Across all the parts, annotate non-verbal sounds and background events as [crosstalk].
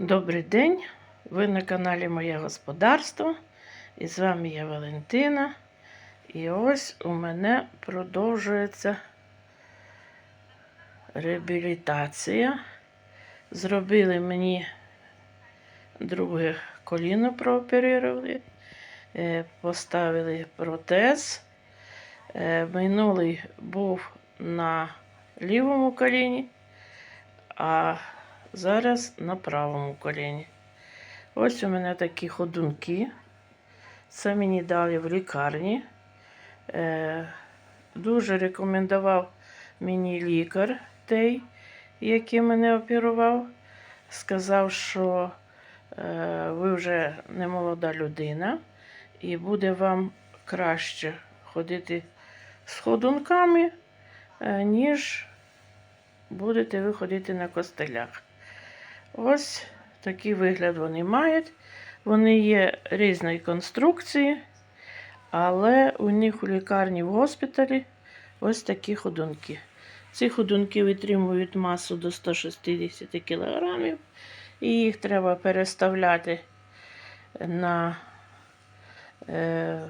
Добрий день! Ви на каналі Моє Господарство. І з вами я Валентина. І ось у мене продовжується реабілітація. Зробили мені друге коліно прооперували, е, поставили протез. Е, Минулий був на лівому коліні, а зараз на правому коліні. Ось у мене такі ходунки. Це мені дали в лікарні. Е, дуже рекомендував мені лікар той, який мене оперував. Сказав, що е, ви вже не молода людина, і буде вам краще ходити з ходунками, е, ніж будете ви ходити на костелях. Ось такий вигляд вони мають. Вони є різної конструкції, але у них у лікарні в госпіталі ось такі ходунки. Ці ходунки витримують масу до 160 кг, і їх треба переставляти на е,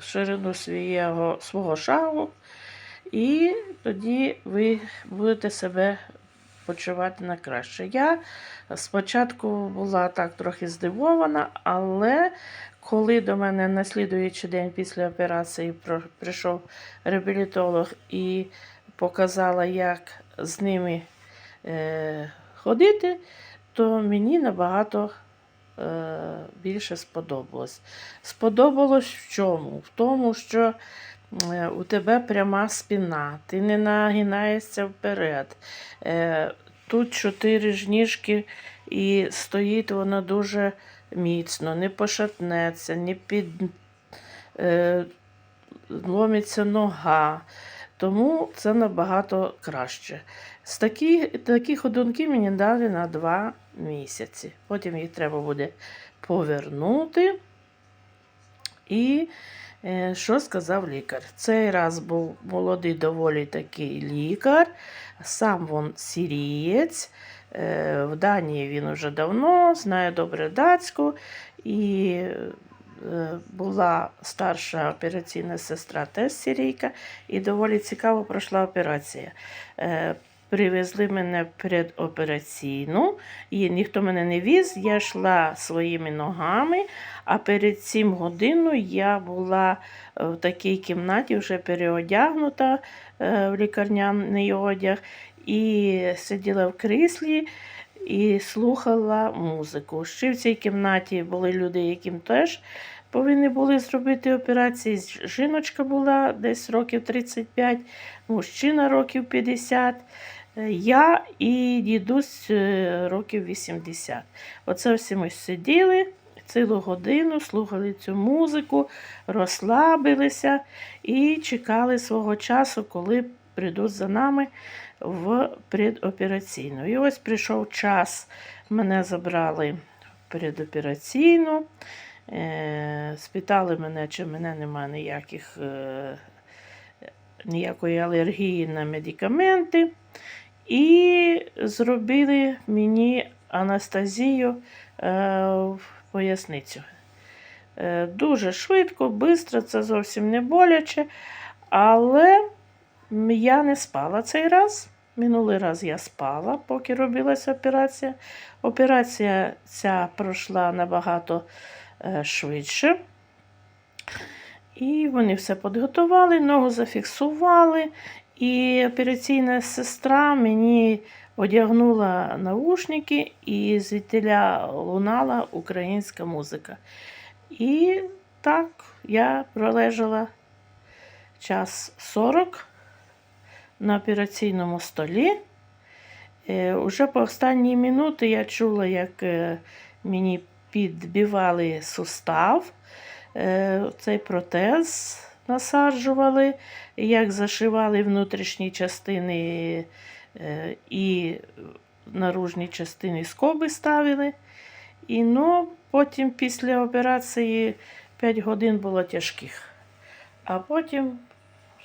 ширину свого, свого шагу, і тоді ви будете себе почувати на краще. Я спочатку була так трохи здивована, але коли до мене на слідуючий день після операції прийшов реабілітолог і показала, як з ними е, ходити, то мені набагато е, більше сподобалось. Сподобалось в чому? В тому, що у тебе пряма спина, ти не нагинаєшся вперед. Е, Тут чотири ж ніжки, і стоїть воно дуже міцно, не пошатнеться, не під, е, ломиться нога. Тому це набагато краще. З такі, такі ходунки мені дали на два місяці. Потім їх треба буде повернути. І е, що сказав лікар? Цей раз був молодий доволі такий лікар, сам він сірієць. Е, В Данії він вже давно, знає добре датську. І е, була старша операційна сестра теж сирійка, і доволі цікаво пройшла операція. Е, Привезли мене предопераційну, і ніхто мене не віз, я йшла своїми ногами, а перед цим годиною я була в такій кімнаті, вже переодягнута е, в лікарняний одяг, і сиділа в кріслі і слухала музику. Ще в цій кімнаті були люди, яким теж повинні були зробити операції. Жіночка була десь років 35, мужчина років 50. Я і дідусь е, років 80. Оце всі ми сиділи цілу годину, слухали цю музику, розслабилися і чекали свого часу, коли прийдуть за нами в предопераційну. І ось прийшов час, мене забрали в предопераційну. Е, спитали мене, чи мене немає ніяких, е, ніякої алергії на медикаменти. І зробили мені анестезію е, в поясницю. Е, дуже швидко, швидко, це зовсім не боляче. Але я не спала цей раз. Минулий раз я спала, поки робилася операція. Операція ця пройшла набагато е, швидше. І вони все підготували, ногу зафіксували. І операційна сестра мені одягнула наушники, і звідтіля лунала українська музика. І так я пролежала час 40 на операційному столі. Е, Уже по останні минути я чула, як е, мені підбивали сустав, е, цей протез насаджували, як зашивали внутрішні частини е, і наружні частини скоби ставили. І ну, потім після операції 5 годин було тяжких. А потім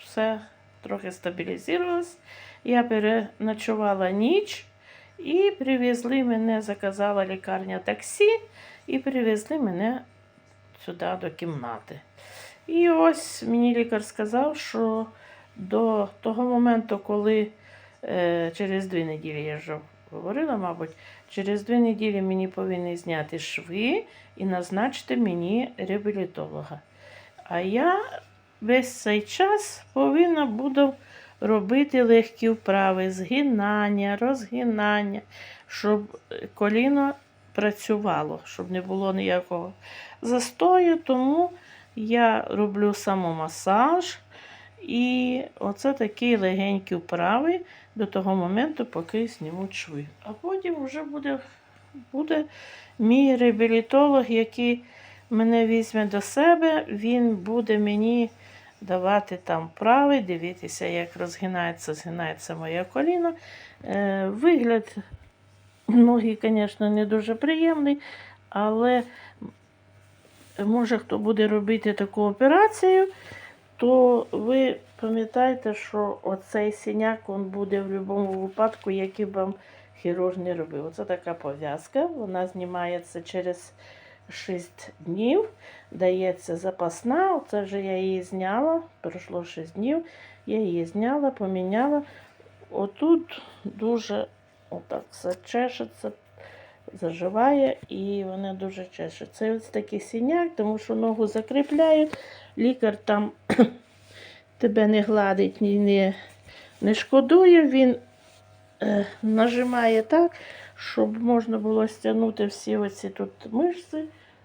все трохи стабілізувалось. Я переночувала ніч І привезли мене, заказала лікарня таксі, і привезли мене сюди до кімнати. І ось мені лікар сказав, що до того моменту, коли е, через дві неділі я вже говорила, мабуть, через дві неділі мені повинні зняти шви і назначити мені реабілітолога. А я весь цей час повинна буду робити легкі вправи, згинання, розгинання, щоб коліно працювало, щоб не було ніякого застою. Тому я роблю самомасаж. І оце такі легенькі вправи до того моменту, поки знімуть шви. А потім вже буде, буде мій реабілітолог, який мене візьме до себе, він буде мені давати там вправи, дивитися, як розгинається, згинається моє коліно. Е, вигляд ноги, звісно, не дуже приємний, але може хто буде робити таку операцію, то ви пам'ятаєте, що оцей синяк він буде в будь-якому випадку, який вам хірург не робив. Оце така пов'язка, вона знімається через 6 днів, дається запасна. Оце вже я її зняла, пройшло 6 днів, я її зняла, поміняла. Отут дуже отак все чешеться, заживає і вона дуже чеше. Це ось такий синяк, тому що ногу закріпляють, лікар там [clears throat] тебе не гладить, не, не шкодує, він е, нажимає так, щоб можна було стягнути всі оці тут мишці,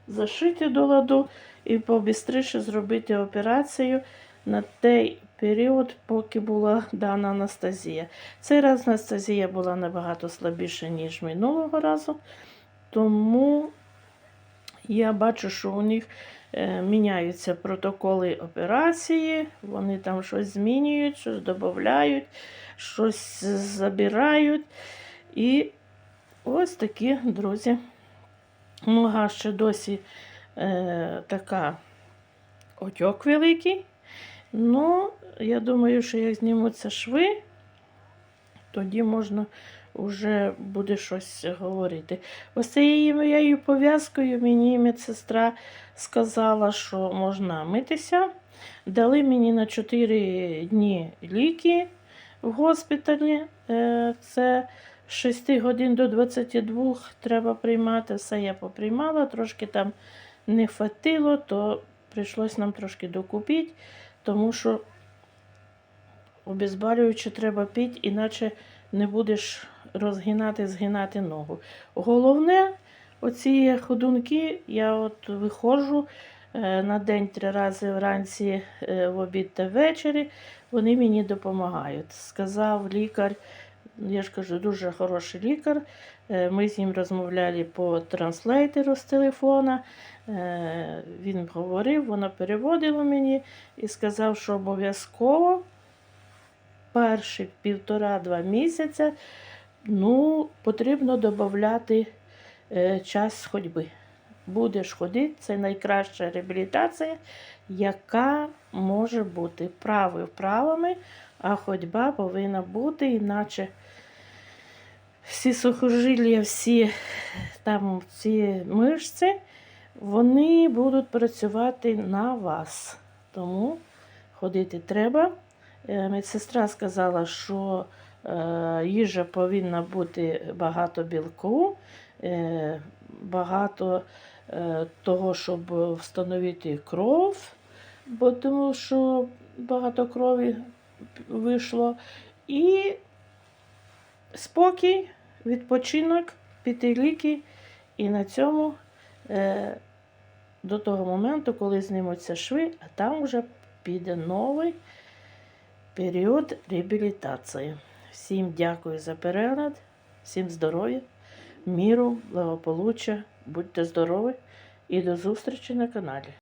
зашити до ладу і побістріше зробити операцію на той період, поки була дана анестезія. Цей раз анестезія була набагато слабіша, ніж минулого разу. Тому я бачу, що у них е, міняються протоколи операції, вони там щось змінюють, щось додають, щось забирають. І ось такі, друзі, нога ще досі е, така отьок великий. Ну, я думаю, що як знімуться шви, тоді можна вже буде щось говорити. Ось цією моєю пов'язкою мені медсестра сказала, що можна митися. Дали мені на 4 дні ліки в госпіталі. Е, Це з 6 годин до 22 треба приймати. Все я поприймала, трошки там не хватило, то прийшлось нам трошки докупити, тому що обезболююче треба піти, іначе не будеш розгинати, згинати ногу. Головне, оці ходунки, я от виходжу е, на день три рази вранці, е, в обід та ввечері, вони мені допомагають. Сказав лікар, я ж кажу, дуже хороший лікар. Е, Ми з ним розмовляли по транслейтеру з телефона. Е, Він говорив, вона переводила мені і сказав, що обов'язково перші півтора-два місяця ну, потрібно додати е, час ходьби. Будеш ходити, це найкраща реабілітація, яка може бути прави вправами, а ходьба повинна бути, іначе всі сухожилля, всі там ці мишці, вони будуть працювати на вас. Тому ходити треба. Е, Медсестра сказала, що е, їжа повинна бути багато білку, е, багато того, щоб встановити кров, бо тому що багато крові вийшло. І спокій, відпочинок, піти ліки. І на цьому е, до того моменту, коли знімуться шви, а там вже піде новий період реабілітації. Всім дякую за перегляд, всім здоров'я, міру, благополуччя, будьте здорові і до зустрічі на каналі.